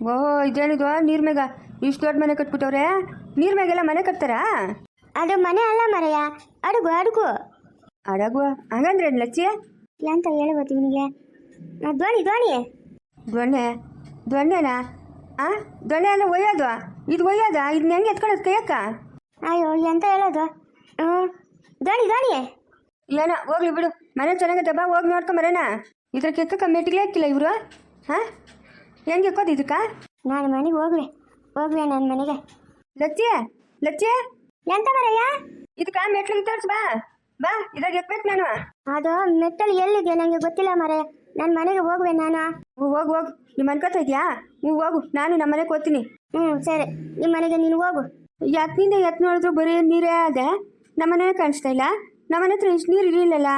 ಓ ಇದೇನಿದು ನೀರ್ ಮೇಗ ಇಷ್ಟು ದೊಡ್ಡ ಮನೆ ಕಟ್ಬಿಟ್ಟವ್ರೆ? ನೀರ್ ಮೇಗೆಲ್ಲ ಮನೆ ಕಟ್ತಾರಾ? ಅದು ಮನೆ ಅಲ್ಲ ಮರೆಯ ಅಡುಗು ಅಡುಗು. ಅಡಗು? ಹಂಗಂದ್ರೆ ಲಚ್ಚಿ? ಎಂತ ಹೇಳ್ಬೋದು ಇವನಿಗೆ? ಧ್ವನಿ ಧ್ವನಿ. ದೊಣ್ಣೆ ದೊಣ್ಣೆನಾ ಆ ದೊಣ್ಣೆ ಎಲ್ಲ ಒಯ್ಯೋದು? ಇದು ಒಯ್ಯೋದ? ಇದನ್ನ ಹೆಂಗೆ ಎತ್ಕೊಳ್ಳೋದು ಕೈಯಕ್ಕ? ಅಯ್ಯೋ ಎಂತ ಹೇಳೋದು? ಹ್ಞೂ ಧ್ವನಿ ಧ್ವನಿ. ಏನ ಹೋಗ್ಲಿ ಬಿಡು. ಮನೆ ಚೆನ್ನಾಗೈತೆ ಬಾ ಹೋಗಿ ನೋಡ್ಕೊಂಬರೋಣ ಇದ್ರ ಕೆಕ್ಕ ಮೆಟ್ಟಿಗೆ ಹಾಕಿಲ್ಲ ಇವರು? ಹಾಂ? ಹೆಂಗೆ ಎಕ್ಕೋದು ಇದಕ್ಕ? ನಾನು ಮನೆಗೆ ಹೋಗ್ಲಿ. ಹೋಗ್ಲಿ ನನ್ನ ಮನೆಗೆ. ಲಚ್ಚಿ ಲಚ್ಚಿ. ಎಂತ ಮರಯ್ಯ? ಇದಕ್ಕ ಮೆಟ್ಲಿಗೆ ತೋರ್ಸು ಬಾ. ಬಾ ಇದಾಗ ಎಕ್ಬೇಕು ನಾನು. ಅದು ಮೆಟ್ಟಲು ಎಲ್ಲಿದೆ ನನಗೆ ಗೊತ್ತಿಲ್ಲ ಮರಯ್ಯ. ನನ್ನ ಮನೆಗೆ ಹೋಗ್ವೆ ನಾನು? ಹೋಗು ಹೋಗು. ನಿಮ್ಮ ಅನ್ಕೋತಾ ಇದೆಯಾ? ಹ್ಞೂ ಹೋಗು ನಾನು ನಮ್ಮ ಮನೆಗೆ ಓದ್ತೀನಿ ಹ್ಞೂ ಸರಿ. ನಿಮ್ಮ ಮನೆಗೆ ನೀನು ಹೋಗು. ಎತ್ತಿನಿಂದ ಯತ್ ನೋಡಿದ್ರು ಬರೀ ನೀರೇ ಅದೇ ನಮ್ಮನೆ ಕಾಣಿಸ್ತಾ ಇಲ್ಲ. ನಮ್ಮನೆ ಹತ್ರ ಇಷ್ಟು ನೀರು ಇರಲಿಲ್ಲಲ್ಲ?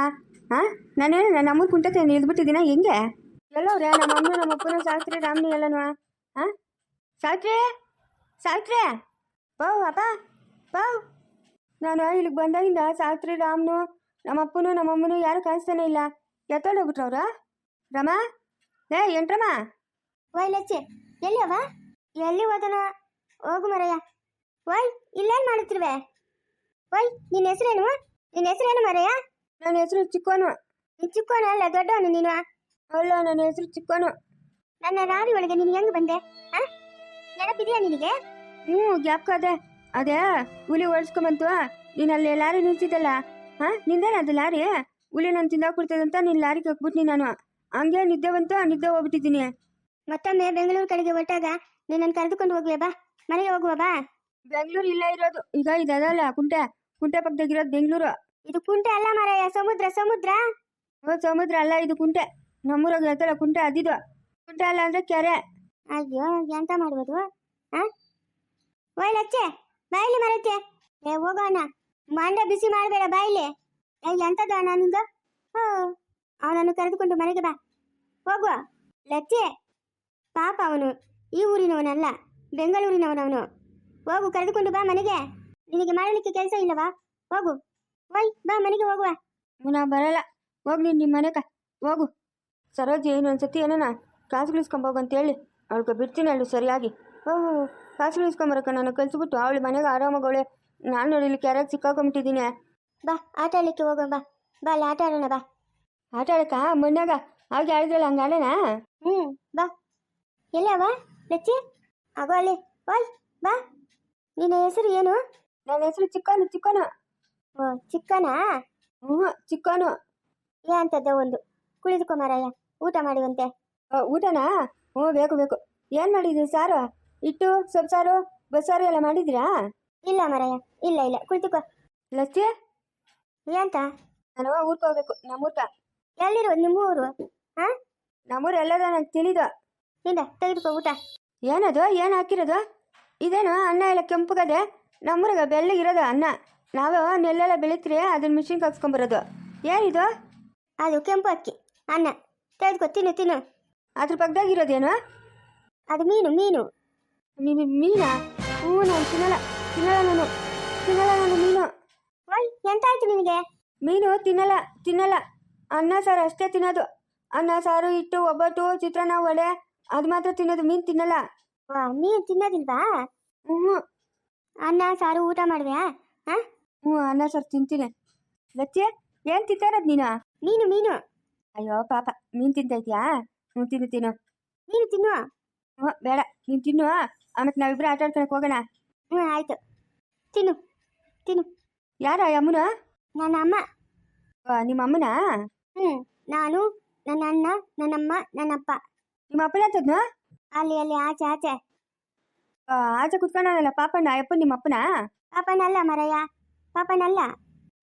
ಹಾಂ ನಾನೇನು ಅಮ್ಮನ ಕುಂಟತೆ ಇಳ್ದ್ಬಿಟ್ಟಿದ್ದೀನ ಹೆಂಗೆ? ಎಲ್ಲವ್ರೆ ನಮ್ಮ ಅಮ್ಮ ನಮ್ಮ ಅಪ್ಪನ ಸಾಸ್ತ್ರಿ ರಾಮ್ನಿ ಎಲ್ಲನು ಹಾಂ ಶಾಸ್ತ್ರಿ ಶಾಸ್ತ್ರಿ ಬಾವ್ ಅಪ್ಪ ಬಾವ್ ನಾನು ಇಲ್ಲಿಗೆ ಬಂದಾಗಿಂದ ಸಾತ್ರಿ ರಾಮ್ನು ನಮ್ಮ ಅಪ್ಪನು ನಮ್ಮ ಅಮ್ಮನು ಯಾರು ಕಾಣಿಸ್ತಾನೆ ಇಲ್ಲ. ಅವ್ರ ರಮ? ಏ ಎಂಟ್ರಮ್ಮ ವೈ ಲಚ್ಚೆ ಎಲ್ಲಿ ಅವ? ಎಲ್ಲಿ ಹೋದನ? ಹೋಗು ಮರಯ್ಯ ವೈ ಇಲ್ಲೇನು ಮಾಡುತ್ತಿರುವೆ? ವೈ ನಿನ್ನ ಹೆಸರೇನು? ನಿನ್ನ ಹೆಸರೇನು ಮರಯ್ಯ ನನ್ನ ಹೆಸರು ಚಿಕ್ಕೋನು. ನೀನು ಚಿಕ್ಕವನು ಅಲ್ಲ ದೊಡ್ಡವನು ನೀನು? ಅಲ್ಲ ನನ್ನ ಹೆಸರು ಚಿಕ್ಕನು. ನನ್ನ ರಾರಿ ಒಳಗೆ ನೀನು ಹೆಂಗ್ ಬಂದೆ? ಆ? ನೆನಪಿದೆಯಾ ನಿನಗೆ? ಹ್ಞೂ ಗ್ಯಾಪ್ ಅದೇ. ಅದೇ ಹುಲಿ ಓಡಿಸ್ಕೊಂಬಂತು. ನೀನು ಅಲ್ಲಿ ಲಾರಿ ನಿಲ್ಸಿದ್ದಲ್ಲ? ಹಾಂ ನಿಂದೇನ ಅದು ಲಾರಿ? ಹುಲಿ ನಾನು ತಿಂದಾಕ್ಬಿಡ್ತದಂತ ನೀನು ಲಾರಿಗೆ ಹಾಕ್ಬಿಟ್ನಿ ನಾನು. ಹಂಗೆ ನಿದ್ದೆ ಬಂತು ನಿದ್ದೆ ಹೋಗ್ಬಿಟ್ಟಿದ್ದೀನಿ. ಮತ್ತೊಮ್ಮೆ ಬೆಂಗಳೂರು ಕಡೆಗೆ ಹೊರಟಾಗ ನಿನ್ನನ್ನು ಕರೆದುಕೊಂಡು ಹೋಗ್ಲೇ ಬಾ. ಮನೆಗೆ ಹೋಗುವ ಬಾ. ಬೆಂಗಳೂರು ಇಲ್ಲೇ ಇರೋದು. ಈಗ ಇದಲ್ಲ ಕುಂಟೆ. ಕುಂಟೆ ಪಕ್ಕದಾಗಿರೋದು ಬೆಂಗಳೂರು. ಇದು ಕುಂಟೆ ಅಲ್ಲ ಮಾರಾಯ ಸಮುದ್ರ ಸಮುದ್ರ. ಓ ಸಮುದ್ರ ಅಲ್ಲ ಇದು ಕುಂಟೆ. ನಮ್ಮೂರಾಗ ಹೇಳ್ತಾರ ಕುಂಟೆ ಅದಿದು. ಕುಂಟೆ ಅಲ್ಲ ಅಂದ್ರೆ ಕೆರೆ. ಅಯ್ಯೋ ಎಂತ ಮಾಡ್ಬೋದು ಹಾ ಓಯ್ ಲಚ್ಚೆ ಬಾಯಿಲಿ ಮರತ್ತೆ. ಏ ಹೋಗೋಣ ಮಂಡ ಬಿಸಿ ಮಾಡಬೇಡ ಬಾಯಿಲಿ. ಏ ಎಂತದ ನಿಂದು? ಹೋ ಅವನನ್ನು ಕರೆದುಕೊಂಡು ಮನೆಗೆ ಬಾ. ಹೋಗುವ. ಲಚ್ಚೆ ಪಾಪ ಅವನು ಈ ಊರಿನವನಲ್ಲ ಬೆಂಗಳೂರಿನವನವನು. ಹೋಗು ಕರೆದುಕೊಂಡು ಬಾ ಮನೆಗೆ. ನಿನಗೆ ಮಾಡಲಿಕ್ಕೆ ಕೆಲಸ ಇಲ್ಲವಾ? ಹೋಗು. ಓಯ್ ಬಾ ಮನೆಗೆ ಹೋಗುವ. ನಾ ಬರಲ್ಲ. ಹೋಗಿ ನೀನು ನಿಮ್ಮ ಮನೆಗ ಹೋಗು. ಸರೋಜಿ ಏನು ಅನ್ಸತಿ ಏನನ ಕಾಸು ಉಳಿಸ್ಕೊಂಬೋಗು ಅಂತೇಳಿ ಅವಳಿಗೆ ಬಿಡ್ತೀನಿ ಹೇಳು ಸರಿಯಾಗಿ. ಓಹ್ ಕಾಸು ಉಳಿಸ್ಕೊಂಬರಕ್ಕ ನಾನು ಕಲಿಸ್ಬಿಟ್ಟು ಅವಳು ಮನೆಗೆ ಆರಾಮಾಗವಳೆ ನಾನು ನೋಡಿ ಇಲ್ಲಿ ಕೆರೆಗೆ ಸಿಕ್ಕಾಕೊಂಬಿಟ್ಟಿದ್ದೀನಿ. ಬಾ ಆಟ ಆಡಲಿಕ್ಕೆ ಹೋಗೋಣ ಬಾ. ಬಾ ಅಲ್ಲಿ ಆಟ ಆಡೋಣ ಬಾ. ಆಟ ಆಡಕ್ಕ? ಮಣ್ಣಾಗ? ಆಗ ಆಡಿದ್ರಲ್ಲ ಹಂಗೆ ಆಡೋಣ? ಹ್ಞೂ ಬಾ. ಎಲ್ಲವ ಲಚ್ಚಿ? ಆಗೋ ಅಲ್ಲಿ. ಓಯ್ ಬಾ. ನಿನ್ನ ಹೆಸರು ಏನು? ನನ್ನ ಹೆಸರು ಚಿಕ್ಕನು ಚಿಕ್ಕನು. ಓ ಚಿಕ್ಕನಾ? ಹ್ಞೂ ಚಿಕ್ಕನು. ಏ ಅಂತದ್ದ ಒಂದು. ಕುಳಿದುಕೊಮಾರಯ್ಯ ಮಾರಾಯ. ಊಟ ಮಾಡುವಂತೆ. ಊಟನಾ? ಹ್ಞೂ ಬೇಕು ಬೇಕು. ಏನು ಮಾಡಿದ್ರಿ ಸಾರು? ಇಟ್ಟು ಸೊಪ್ಪು ಸಾರು ಬಸ್ಸಾರು ಎಲ್ಲ ಮಾಡಿದ್ರಾ ಇಲ್ಲ ಮರಯ್ಯ ಇಲ್ಲ ಇಲ್ಲ. ಕುಳಿತುಕೋ. ಲಚ್ಚಿ? ಏನಂತ? ನಾನು ಊರ್ಕ ಹೋಗ್ಬೇಕು ನಮ್ಮೂರ್ಕ ಎಲ್ಲಿರೋ ನಿಮ್ಮ ಊರು ಹಾ ನಮ್ಮೂರು ಎಲ್ಲದ ನಂಗೆ ತಿಳಿದು ಇಂದ ತೆಗೆದುಕೋ ಊಟ. ಏನದು? ಏನು ಹಾಕಿರೋದು? ಇದೇನು ಅನ್ನ ಎಲ್ಲ ಕೆಂಪಗದೆ ನಮ್ಮೂರಾಗ ಬೆಳ್ಳಗಿರೋದು ಅನ್ನ. ನಾವು ನೆಲ್ಲೆಲ್ಲ ಬೆಳಿತೀರಿ ಅದನ್ನ ಮಿಷಿನ್ಗೆ ಹಾಕ್ಸ್ಕೊಂಬರೋದು. ಏನಿದು? ಅದು ಕೆಂಪು ಅಕ್ಕಿ ಅನ್ನ. ತೆಗೆದುಕೋ ಗೊತ್ತಿನ ತಿನ್ನು ಅದ್ರ ಪಕ್ಕದಾಗಿರೋದೇನು ಅದು ಮೀನು ಮೀನು. ನಿಮಗೆ ಮೀನಾ? ಹ್ಞೂ ನಾನು ತಿನ್ನಲ್ಲ. ತಿನ್ನಲ್ಲ ನಾನು. ತಿನ್ನಲ್ಲ ನಾನು ಮೀನು. ಓಯ್ ಎಂತಾಯ್ತು ನಿನಗೆ? ಮೀನು ತಿನ್ನಲ್ಲ ತಿನ್ನಲ್ಲ. ಅನ್ನ ಸಾರು ಅಷ್ಟೇ ತಿನ್ನೋದು. ಅನ್ನ ಸಾರು ಇಟ್ಟು ಒಬ್ಬಟ್ಟು ಚಿತ್ರಾನ್ನ ವಡೆ ಅದು ಮಾತ್ರ ತಿನ್ನೋದು. ಮೀನು ತಿನ್ನಲ್ಲ. ವಾ ಮೀನು ತಿನ್ನೋದಿಲ್ವಾ? ಹ್ಞೂ ಅನ್ನ ಸಾರು ಊಟ ಮಾಡಿದೆ ಹಾ ಹ್ಞೂ ಅನ್ನ ಸಾರು ತಿಂತೀನಿ. ಲಚ್ಚಿ ಏನು ತಿಂತಾರದು ನೀನು? ಮೀನು ಮೀನು. ಅಯ್ಯೋ ಪಾಪ. ಮೀನು ತಿಂತೈತ್ಯಾ ಹ್ಞೂ ತಿನ್ನು ತಿನ್ನು. ನೀನು ತಿನ್ನು. ಹ್ಞೂ ಬೇಡ. ನೀನು ತಿನ್ನು. ಆಮೇಲೆ ನಾವಿಬ್ರು ಆಟ ಆಡ್ಕೊಳಕ್ಕೆ ಹೋಗೋಣ. ಹ್ಞೂ ಆಯ್ತು. ತಿನ್ನು ತಿನ್ನು. ಯಾರು ಅಮ್ಮನ? ನನ್ನ ಅಮ್ಮ. ನಿಮ್ಮ ಅಮ್ಮನ? ಹ್ಞೂ ನಾನು ನನ್ನ ಅಣ್ಣ ನನ್ನಮ್ಮ ನನ್ನಪ್ಪ. ನಿಮ್ಮ ಅಪ್ಪನ ಅಂತದ್ನು ಅಲ್ಲಿ ಅಲ್ಲಿ ಆಚೆ ಆಚೆ. ಆಚೆ ಕುತ್ಕೊಂಡಲ್ಲ ಪಾಪಣ್ಣ ಅಪ್ಪ ನಿಮ್ಮ ಅಪ್ಪನ? ಪಾಪನಲ್ಲ ಮರಯ್ಯ. ಪಾಪನಲ್ಲ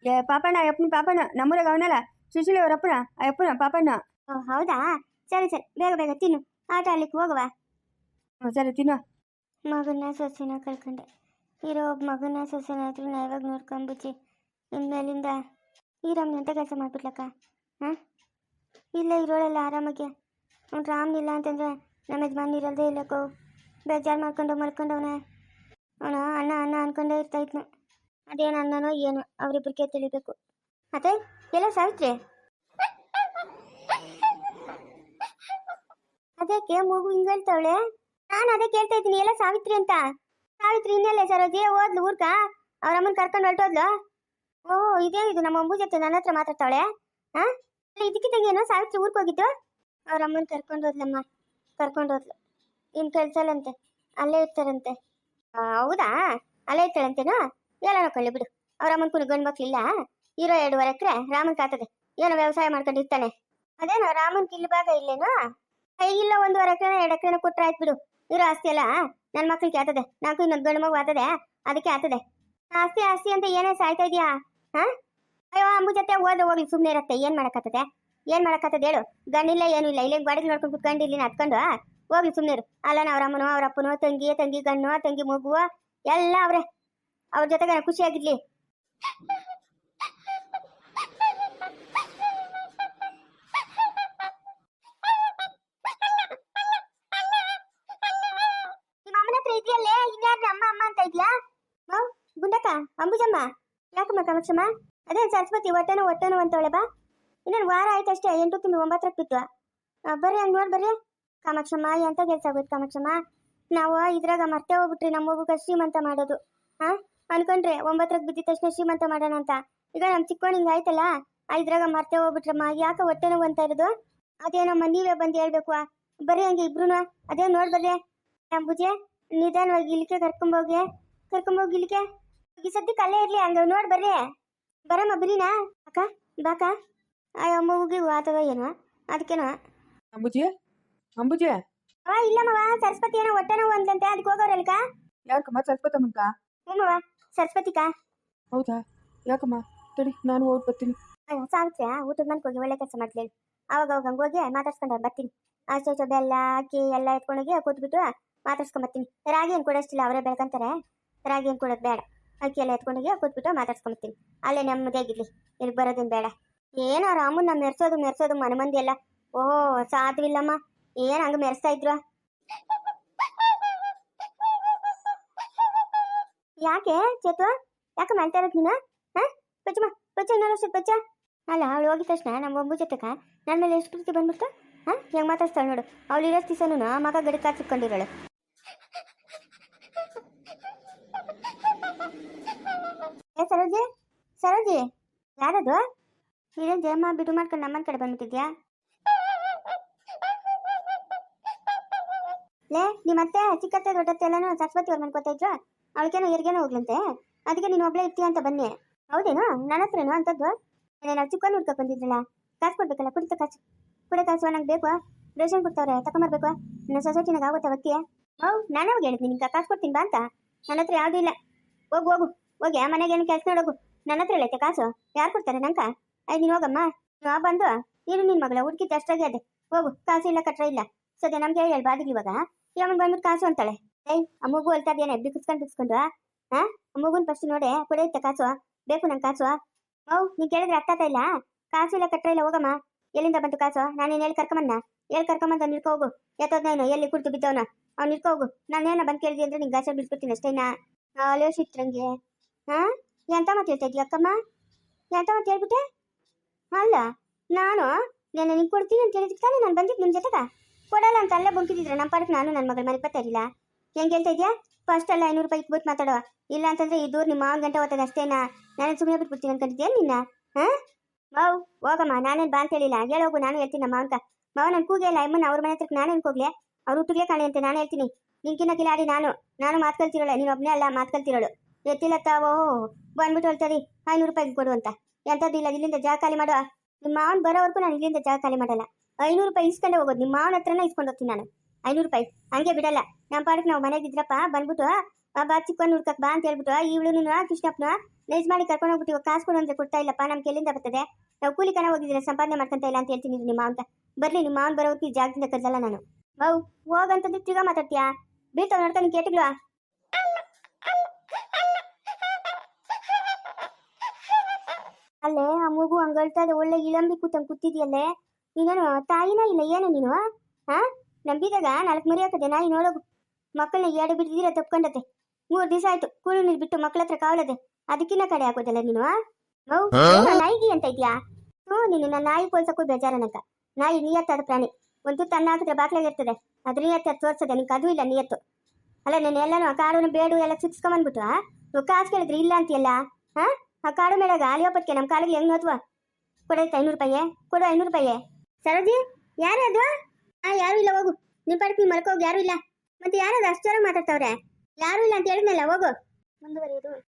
ಏ ಪಾಪಣ್ಣ ಅಯ್ಯಪ್ಪನ ಪಾಪಣ್ಣ. ನಮ್ಮೂರಾಗ ಅವನಲ್ಲ. ಸುಶೀಲ ಅವರ ಅಪ್ಪನ ಪಾಪಣ್ಣ ಓ ಹೌದಾ? ಸರಿ ಸರಿ. ಬೇಗ ಬೇಗ ತಿನ್ನು. ಆಟ ಆಡ್ಲಿಕ್ಕೆ ಹೋಗುವ? ಸರಿ ತಿನ್ನು. ಮಗನ ಸೊಸೆನ ಕಳ್ಕೊಂಡೆ ಇರೋ ಒಬ್ಬ ಮಗನ ಸೊಸೆನ ಹತ್ರ ನಾ ಇವಾಗ ನೋಡ್ಕೊಂಬಿಚ್ಚಿ ಇನ್ಮೇಲಿಂದ ಈ ರಾಮ್ನ ಎಂತ ಕೆಲಸ ಮಾಡ್ಬಿಟ್ಲಕ್ಕ? ಹಾಂ? ಇಲ್ಲ ಇರೋಳಲ್ಲ ಆರಾಮಾಗಿ. ಅವ್ನು ರಾಮ್ ಇಲ್ಲ ಅಂತಂದ್ರೆ ನಮ್ಮ ಯಜಮಾನ್ ಇರಲ್ದೇ ಇಲ್ಲಕ್ಕೋ? ಬೇಜಾರು ಮಾಡ್ಕೊಂಡು ಮಲ್ಕೊಂಡವನೆ ಅವನ ಅಣ್ಣ ಅಣ್ಣ ಅನ್ಕೊಂಡೇ ಇರ್ತಾ ಇದ್ನು. ಅದೇನು ಅನ್ನನೋ ಏನು ಅವರಿಬ್ಬರಿಗೆ ತಿಳಿಬೇಕು. ಮತ್ತೆ ಎಲ್ಲ ಸಾವಿತ್ರಿ? ಅದಕ್ಕೆ ಮಗು ಹಿಂಗೆ ಹೇಳ್ತಾವಳೆ? ನಾನು ಅದೇ ಕೇಳ್ತಾ ಇದ್ದೀನಿ, ಎಲ್ಲ ಸಾವಿತ್ರಿ ಅಂತ. ಸಾವಿತ್ರಿ ಇನ್ನೆಲ್ಲ ಸರೋಜಿ ಓದ್ಲು ಊರ್ಕ ಅವ್ರ ಅಮ್ಮನ ಕರ್ಕೊಂಡು ಹೊರಟೋದ್ಲು? ಓ, ಇದೇ ಇದು, ನಮ್ಮ ಅಂಬು ಜೊತೆ ನನ್ನ ಹತ್ರ ಮಾತಾಡ್ತಾವಳೆ? ಹಾ ಇದಕ್ಕಿದ್ದಂಗೇನೋ ಸಾವಿತ್ರಿ ಊರ್ಕ ಹೋಗಿದ್ದು? ಅವ್ರ ಅಮ್ಮನ ಕರ್ಕೊಂಡು ಹೋದ್ಲಮ್ಮ, ಕರ್ಕೊಂಡು ಹೋದ್ಲು. ಇನ್ ಕೆಲ್ಸಲ್ಲಂತೆ, ಅಲ್ಲೇ ಇರ್ತಾರಂತೆ. ಹೌದಾ? ಅಲ್ಲೇ ಇರ್ತಾಳಂತೇನೋ? ಎಲ್ಲ ಕಳ್ಳಿ ಬಿಡು. ಅವ್ರ ಅಮ್ಮನ ಕುನಿ ಗಂಡು ಮಕ್ಳಿಲ್ಲ ಇರೋ ಎರಡೂವರೆ ಎಕರೆ ರಾಮನ್ ಕಾತದೆ. ಏನೋ ವ್ಯವಸಾಯ ಮಾಡ್ಕೊಂಡು ಇರ್ತಾನೆ. ಅದೇನೋ ರಾಮನ್ ಕಿಲ್ ಭಾಗ ಇಲ್ಲೇನೋ ಇಲ್ಲ ಒಂದೂವರೆ ಎಕರೆ ಎರಡು ಎಕರೆ ಕೊಟ್ರೆ ಆಯ್ತು ಬಿಡು. ಇರೋ ಆಸ್ತಿ ಅಲ್ಲ? ನನ್ನ ಮಕ್ಳಿಗೆ ಆತದೆ. ನಾಲ್ಕು ಇನ್ನೊಂದು ಗಂಡು ಮಗು ಆತದೆ. ಅದಕ್ಕೆ ಆತದೆ. ಆಸ್ತಿ ಆಸ್ತಿ ಅಂತ ಏನೇ ಸಾಯ್ತಾ ಇದೆಯಾ? ಹಾ? ಅಯ್ಯೋ, ಅಂಬು ಜೊತೆ ಹೋದ್ರೆ ಹೋಗ್ಲಿ ಸುಮ್ಮನೆ ಇರತ್ತೆ. ಏನ್ ಮಾಡಕತ್ತದೆ ಏನ್ ಮಾಡಕತ್ತದೆ ಹೇಳು. ಗಂಡಿಲ್ಲ, ಏನು ಇಲ್ಲ. ಇಲ್ಲಿ ಬಾಡಿಗೆ ನೋಡ್ಕೊಂಡು ಕುತ್ಕೊಂಡು ಇಲ್ಲಿ ಹತ್ಕೊಂಡು? ಸುಮ್ಮನೆ ಇರು. ಅಲ್ಲ ಅವ್ರ ಅಮ್ಮನೋ ಅವ್ರ ಅಪ್ಪನೋ, ತಂಗಿ ತಂಗಿ ಗಣ್ಣು ತಂಗಿ ಮಗುವ, ಎಲ್ಲ ಅವ್ರೆ. ಅವ್ರ ಜೊತೆಗೆ ಖುಷಿಯಾಗಿರ್ಲಿ. ಅಂಬುಜಮ್ಮ ಯಾಕಮ್ಮ ಕಾಮಾಕ್ಷಮ್ಮ ಅದೇ ಸರಸ್ವತಿ ಒಟ್ಟನು ಒಟ್ಟನು ಅಂತವಳೆ ಬಾ. ಇನ್ನೊಂದು ವಾರ ಆಯ್ತು ಅಷ್ಟೇ, ಎಂಟು ತಿಂಗಳು ಒಂಬತ್ತರಕ್ಕೆ ಬಿತ್ತು ಬರ್ರಿ ಹಂಗೆ ನೋಡಿ ಬರ್ರಿ. ಕಾಮಾಕ್ಷಮ್ಮ ಎಂತ ಕೆಲಸ ಆಗೋಯ್ತು ಕಾಮಾಕ್ಷಮ್ಮ ನಾವು ಇದ್ರಾಗ ಮರ್ತೆ ಹೋಗ್ಬಿಟ್ರಿ ನಮ್ಮ ಮಗುಗೆ ಶ್ರೀಮಂತ ಮಾಡೋದು. ಹಾ ಅನ್ಕೊಂಡ್ರೆ ಒಂಬತ್ತರಕ್ಕೆ ಬಿದ್ದಿದ ತಕ್ಷಣ ಶ್ರೀಮಂತ ಮಾಡೋಣ ಅಂತ. ಈಗ ನಮ್ಮ ಚಿಕ್ಕೋಣ ಹಿಂಗೆ ಆಯ್ತಲ್ಲ? ಆ, ಇದ್ರಾಗ ಮರ್ತೆ ಹೋಗ್ಬಿಟ್ರಮ್ಮ, ಯಾಕೆ ಹೊಟ್ಟೆ ನೋವು ಅಂತ ಇರೋದು? ಅದೇನಮ್ಮ, ನೀವೇ ಬಂದು ಹೇಳ್ಬೇಕು. ಬರ್ರಿ ಹಂಗೆ ಇಬ್ರು ಅದೇ ನೋಡ್ಬರ್ರಿ ನಮ್ಮ ಅಂಬುಜೆ ನಿಧಾನವಾಗಿ ಇಲ್ಲಿಗೆ ಕರ್ಕೊಂಬೋಗಿ ಕರ್ಕೊಂಬೋಗಿ ಇಲ್ಲಿಗೆ ಈ ಸದ್ಯಕ್ಕೆ ಅಲ್ಲೇ ಇರ್ಲಿ ಹಂಗ ನೋಡ್ ಬರ್ರಿ. ಬರಮ್ಮ ಬರೀನಾ? ಅಕ್ಕ ಬಾಕ ಆ ಮಗುಗೆ ಆತದ ಏನೋ ಅದಕ್ಕೇನೋ. ಅಂಬುಜಿ ಅಂಬುಜಿ. ಅವ ಇಲ್ಲಮ್ಮವ ಸರಸ್ವತಿ ಏನೋ ಹೊಟ್ಟೆ ನೋವು ಅಂತಂತೆ ಅದಕ್ಕೆ ಹೋಗೋರಲ್ಕ? ಯಾಕಮ್ಮ ಸರಸ್ವತಮ್ಮನ್ಕ ಸರಸ್ವತಿ ಸರಸ್ವತಿಕ? ಹೌದಾ? ಯಾಕಮ್ಮ? ತಡಿ ನಾನು ಹೋಗಿ ಬರ್ತೀನಿ. ಅಯ್ಯೋ ಸಾವಿತ್ರಿ ಊಟದ ಮನೆಗೆ ಹೋಗಿ ಒಳ್ಳೆ ಕೆಲಸ ಮಾಡ್ಲಿ ಅವಾಗ ಅವಾಗ ಹಂಗೋಗಿ ಹೋಗಿ ಮಾತಾಡ್ಸ್ಕೊಂಡು ಬರ್ತೀನಿ. ಆಚೆ ಅಷ್ಟೇ ಬೆಲ್ಲ ಅಕ್ಕಿ ಎಲ್ಲ ಎತ್ಕೊಂಡೋಗಿ ಕೂತ್ಬಿಟ್ಟು ಮಾತಾಡ್ಸ್ಕೊಂಡ್ ಬರ್ತೀನಿ. ರಾಗಿ ಏನು ಕೊಡೋಷ್ಟಿಲ್ಲ ಅವರೇ ಬೆಳ್ಕೊಂತಾರೆ. ರಾಗಿ ಏನು ಕೊಡೋದು ಬೇಡ. ಅಕ್ಕಿ ಎಲ್ಲ ಎತ್ಕೊಂಡೋಗಿ ಕೂತ್ಬಿಟ್ಟು ಮಾತಾಡ್ಸ್ಕೊಂಬತ್ತೀನಿ. ಅಲ್ಲೇ ನೆಮ್ಮದಿಯಾಗಿರ್ಲಿ ಇಲ್ಲಿ ಬರೋದೇನು ಬೇಡ. ಏನೋ ರಾಮನ್ನ ಮೆರೆಸೋದು ಮೆರೆಸೋದು ಮನೆ ಮಂದಿ ಎಲ್ಲ ಓ ಸಾಧುವಿಲ್ಲಮ್ಮ ಏನು ಹಂಗೆ ಮೆರೆಸ್ತಾ ಇದ್ರು? ಯಾಕೆ ಚೇತು? ಯಾಕೆ ಮಾಡ್ತಾ ಇರೋದು ನೀನು? ಹಾಂ? ಪಚ್ಚಮ್ಮ, ಪಚ್ಚ, ಇನ್ನೊಂದು ವರ್ಷದ ಪಚ್ಚ. ಅಲ್ಲ, ಅವಳು ಹೋಗಿದ ತಕ್ಷಣ ನಮ್ಮ ಬೊಂಬು ಜೊತೆಕ ನನ್ನ ಮೇಲೆ ಎಷ್ಟು ಪ್ರೀತಿ ಬಂದ್ಬಿಡ್ತು? ಹಾಂ? ಹೆಂಗೆ ಮಾತಾಡ್ತಾಳೆ ನೋಡು. ಅವಳು ಇರೋ ದಿವಸನೂ ಮಗ ಗಡಿ ಕಾಚಿಕೊಂಡಿರೋಳು ಏ, ಸರೋಜಿ? ಸರೋಜಿ? ಯಾರದು? ಇದೇನು ಜಯಮ್ಮ ಬಿಡು ಮಾಡ್ಕೊಂಡು ನಮ್ಮನ ಕಡೆ ಬಂದ್ಬಿಟ್ಟಿದ್ಯಾ? ಲೇ ನಿಮ್ಮತ್ತೆ ಚಿಕ್ಕತ್ತೆ ದೊಡ್ಡತ್ತೆ ಎಲ್ಲಾನು ಸರಸ್ವತಿ ಅವ್ರ ಮನ್ಕೋತಾ ಇದ್ರು? ಅವಳಿಗೇನೋ ಎರ್ಗೇನೋ ಹೋಗ್ಲಂತೆ. ಅದಕ್ಕೆ ನೀನು ಒಬ್ಳೆ ಇರ್ತೀಯ ಅಂತ ಬನ್ನಿ. ಹೌದೇನು? ನನ್ನ ಹತ್ರನೋ ಅಂತದ್ದು? ನಾವು ಚಿಕ್ಕನ್ ಹುಡ್ಕಕ್ ಬಂದಿದ್ರಲ್ಲ? ಕಾಸು ಕೊಡ್ಬೇಕಲ್ಲ, ಕುಡಿತ ಕಾಸು. ಕುಡಿ ಕಾಸು ನಂಗೆ ಬೇಕು. ರೇಷನ್ ಕೊಡ್ತಾವ್ರೆ, ತಕೊಂಬರ್ಬೇಕು. ನನ್ನ ಸೊಸೈಟಿನಾಗ ಆಗುತ್ತೆ ವಕ್ಕಿ ಹೌ ನಾನು ಅವಾಗ ಹೇಳಿದ್ನಿ ನಿಂಗೆ ಕಾಸು ಕೊಡ್ತೀನಿ ಬಾ ಅಂತ? ನನ್ನ ಹತ್ರ ಯಾವುದೂ ಇಲ್ಲ. ಹೋಗು ಹೋಗು. ಹೋಗಿ ಆ ಮನೆಗೆ ಏನು ಕೆಲಸ ನೋಡೋಗು. ನನ್ನ ಹತ್ರ ಇಲ್ಲೈತೆ ಕಾಸು? ಯಾರು ಕೊಡ್ತಾರೆ ನಂಕ ಐ, ನೀನು ಹೋಗಮ್ಮ. ನಾ ಬಂದು, ನೀನು ನಿನ್ನ ಮಗಳ ಹುಡುಕಿದ್ದು ಅಷ್ಟಾಗಿ ಅದೇ. ಹೋಗು, ಕಾಸು ಇಲ್ಲ, ಕಟ್ರ ಇಲ್ಲ. ಸದ್ಯ ನಮ್ಗೆ ಹೇಳಿ ಬಾದಿಗೆ ಇವಾಗ. ಯಾವನ್ ಬಂದ್ಬಿಟ್ಟು ಕಾಸು ಅಂತಾಳೆ. ಏಯ್ ಆ ಮಗು ಅಳ್ತಾ ಇದೇನೆ ಬಿಕ್ಸ್ಕೊಂಡು ಹಾ ಮಗುನ್ ಫಸ್ಟ್ ನೋಡಿ, ಕೊಡೈತೆ ಕಾಸು. ಬೇಕು ನಂಗೆ ಕಾಸು. ಓ, ನೀನ್ ಕೇಳಿದ್ರೆ ಆಗ್ತಾ ಇಲ್ಲ? ಕಾಸು ಇಲ್ಲ, ಕಟ್ರ ಇಲ್ಲ, ಹೋಗಮ್ಮ. ಎಲ್ಲಿಂದ ಬಂತು ಕಾಸು? ನಾನೇನು ಹೇಳಿ ಕರ್ಕೊಂಬನ್ನ ಹೇಳಿ ಕರ್ಕೊಂಬಂದ ನಿಲ್ಕೋ ಹೋಗು. ಎತ್ತೋದ್ನೇನು, ಎಲ್ಲಿ ಕುರ್ತು ಬಿದ್ದವನ? ಅವ್ನು ನಿಲ್ಕೋ ಹೋಗು. ನಾನೇನ ಬಂದು ಕೇಳಿದ್ವಿ ಅಂದ್ರೆ ನಿಂಗೆ ಗಾಸ ಬಿಡ್ಸ್ಬಿಡ್ತೀನಿ ಅಷ್ಟೇನಾ? ಅಲೋ ಸಿಟ್ರಂಗೆ ಹಾ? ಎಂತ ಮಾತು ಹೇಳ್ತಾ ಅಕ್ಕಮ್ಮ? ಎಂತ ಮಾತು ಹೇಳ್ಬಿಟ್ಟೆ? ಅಲ್ಲ, ನಾನು ನಿನ್ನ ನಿಂಗೆ ಕೊಡ್ತೀನಿ ಅಂತ ಹೇಳಿದಕ್ಕೆ ತಾನೇ ನಾನು ಬಂದಿದ್ದು ನಿಮ್ಮ ಜೊತೆಗ? ಕೊಡಲ್ಲ ಅಂತ ಅಲ್ಲೇ ಬಂಕಿದ್ರೆ ನಮ್ಮ ಪಾಡಕ್ಕೆ ನಾನು ನನ್ನ ಮಗಳ ಮನೆಗೆ ಬರ್ತಾ ಇರಲಿಲ್ಲ. ಹೆಂಗೆ ಹೇಳ್ತಾ ಇದೆಯಾ? ಫಸ್ಟ್ ಅಲ್ಲ ಐನೂರು ರೂಪಾಯಿ ಇಟ್ಬಿಟ್ಟು ಮಾತಾಡೋ. ಇಲ್ಲ ಅಂತಂದ್ರೆ ಈ ದೂರ ನಿಮ್ಮ ಮಾವನ ಗಂಟೆ ಓದ್ತದೆ ಅಷ್ಟೇನಾ? ನಾನು ಸುಮ್ಮನೆ ಬಿಟ್ಬಿಡ್ತೀನಿ ಅನ್ಕೊಂಡಿದ್ಯಾ ನಿನ್ನ? ಹಾ? ಮಾವು ಹೋಗಮ್ಮ, ನಾನೇನು ಬಾ ಅಂತ ಹೇಳಿಲ್ಲ. ಹೇಳೋಗು ನಾನು ಹೇಳ್ತೀನಿ ನಮ್ಮ ಮಾವನ್ಕ ಮಾವ ನನ್ನ ಇಲ್ಲ. ಅಮ್ಮನ ಅವ್ರ ಮನೆ ಹತ್ರಕ್ಕೆ ನಾನು ಅನ್ಕೋಗ್ಲೆ ಅವ್ರು ಹುಟ್ಟಿಗೆ ಕಾಣಿ ಅಂತ, ನಾನು ಹೇಳ್ತೀನಿ. ನಿನ್ಕಿನ್ನ ಕಿಲಾಡಿ ನಾನು. ನಾನು ಮಾತು ಕಲ್ತಿರೋಳೆ ನೀನು ಒಬ್ಬನೇ ಅಲ್ಲ ಮಾತು ಎತ್ತಿಲ್ಲ ತಾವೋ? ಬಂದ್ಬಿಟ್ಟು ಹೇಳ್ತಾರೆ, ಐನೂರು ರೂಪಾಯಿಗೆ ಕೊಡು ಅಂತ. ಎಂಥದ್ದು ಇಲ್ಲ, ಇಲ್ಲಿಂದ ಜಾಗ ಖಾಲಿ ಮಾಡುವ. ನಿಮ್ಮ ಮಾವನ್ ಬರೋವರೆಗೂ ನಾನು ಇಲ್ಲಿಂದ ಜಾಗ ಖಾಲಿ ಮಾಡಲ್ಲ. ಐನೂರು ರೂಪಾಯಿ ಇಸ್ಕೊಂಡೆ ಹೋಗೋದು, ನಿಮ್ಮ ಮಾವನ ಹತ್ರನೇ ಇಸ್ಕೊಂಡು ಹೋಗ್ತೀನಿ ನಾನು. ಐನೂರು ರೂಪಾಯಿ, ಹಂಗೆ ಬಿಡಲ್ಲ. ನಮ್ಮ ಪಾಡಕ್ಕೆ ನಾವು ಮನೆಗೆ ಇದ್ರಪ್ಪ, ಬಂದ್ಬಿಟ್ಟು ಬಾ ಚಿಕ್ಕನ್ ಹುಡ್ಕಕ್ ಬಾ ಅಂತ ಹೇಳ್ಬಿಟ್ಟು ಇವಳು ಕೃಷ್ಣಪ್ಪನ, ನೈಜ್ ಮಾಡಿ ಕರ್ಕೊಂಡು ಹೋಗ್ಬಿಟ್ಟು ಕಾಸು ಕೊಡು ಅಂದ್ರೆ ಕೊಡ್ತಾ ಇಲ್ಲಪ್ಪ, ನಮ್ಗೆ ಎಲ್ಲಿಂದ ಬರ್ತದೆ? ನಾವು ಕೂಲಿ ಕಣ ಹೋಗಿದ್ರೆ ಸಂಪಾದನೆ ಮಾಡ್ಕೊಂತ ಇಲ್ಲ ಅಂತ ಹೇಳ್ತೀನಿ ನಿಮ್ಮ ಮಾವಂತ. ಬರ್ಲಿ, ನಿಮ್ಮ ಮಾವನ್ ಬರೋಕ್ಕೆ ಜಾಗದಿಂದ ಕರ್ದಲ್ಲ ನಾನು. ಹೌ ಹೋಗಂತಂದ್ರೆ ತಿರ್ಗಾ ಮಾತಾಡ್ತೀಯಾ? ಬೀಳ್ತಾವ ನೋಡ್ಕೊಂಡು ಕೇಟಿಲ್ವಾ ಅಲ್ಲೇ ಆ ಮಗು ಹಂಗಳ್ತಾ ಇದೆ ಒಳ್ಳೆ ಇಳಂಬಿ ಕೂತಂಗ್ ಕೂತಿದ್ಯಲ್ಲೇ? ನೀನೇನು ತಾಯಿನ ಇಲ್ಲ ಏನು ನೀನು? ಹಾ ನಂಬಿದಾಗ ನಾಲ್ಕು ಮರಿ ಹಾಕದೆ ನಾಯಿ ನೋಡೋಗು. ಮಕ್ಕಳನ್ನ ಎರಡು ಬಿಟ್ಟಿದ್ದೀರ ತಪ್ಕೊಂಡತೆ. ಮೂರು ದಿವಸ ಆಯ್ತು ಕೂಳು ನೀರು ಬಿಟ್ಟು ಮಕ್ಕಳ ಹತ್ರ ಕಾವಲದೆ. ಅದಕ್ಕಿನ್ನ ಕಡೆ ಹಾಕೋದಲ್ಲ ನೀನು ನಾಯಿಗೆ ಅಂತ ಇದ್ಯಾ? ಹ್ಞೂ ನೀನು ನನ್ನ ನಾಯಿ ಪೋಲ್ಸಕ್ಕೂ ಬೇಜಾರನಕ ನಾಯಿ ನಿಯತ್ತಾದ ಪ್ರಾಣಿ. ಒಂದು ತನ್ನ ಹಾಕಿದ್ರೆ ಬಾಕ್ಲಾಗಿರ್ತದೆ ಅದ್ರ ನೀಯತ್ತ ತೋರ್ಸದೆ ನಿಂಗೆ ಅದು ಇಲ್ಲ ನಿಯತ್ತು. ಅಲ್ಲ, ನಾನು ಎಲ್ಲನೂ ಆ ಕಾಡುನು ಬೇಡು ಎಲ್ಲ ಚುಚ್ಕೊಂಬಂದ್ಬಿಟ್ಟು ನೀವು ಕಾಸು ಕೇಳಿದ್ರಿ ಇಲ್ಲ ಅಂತೀಯಲ್ಲ? ಹಾ? ಆ ಕಾಡು ಮೇಡಾಗ ಆಲಿಯೋಪತ್ಕೆ ನಮ್ಮ ಕಾಲಿಗೆ ಹೆಂಗ್ ನೋತ್ವ? ಕೊಡೈತೆ ಐನೂರು ರೂಪಾಯಿ ಕೊಡು, ಐನೂರು ರೂಪಾಯಿ ಸರೋಜಿ ಯಾರದು ಆ, ಯಾರು ಇಲ್ಲ, ಹೋಗು. ನಿಮ್ಮ ಪಾಡಕ್ಕೆ ನೀವು ಮಲ್ಕೋಗಿ ಯಾರು ಇಲ್ಲ. ಮತ್ತೆ ಯಾರು ಅಷ್ಟು ಮಾತಾಡ್ತಾವ್ರೆ? ಯಾರು ಇಲ್ಲ ಅಂತ ಹೇಳಿದ್ನಲ್ಲ, ಹೋಗು. ಮುಂದುವರಿಯೋದು.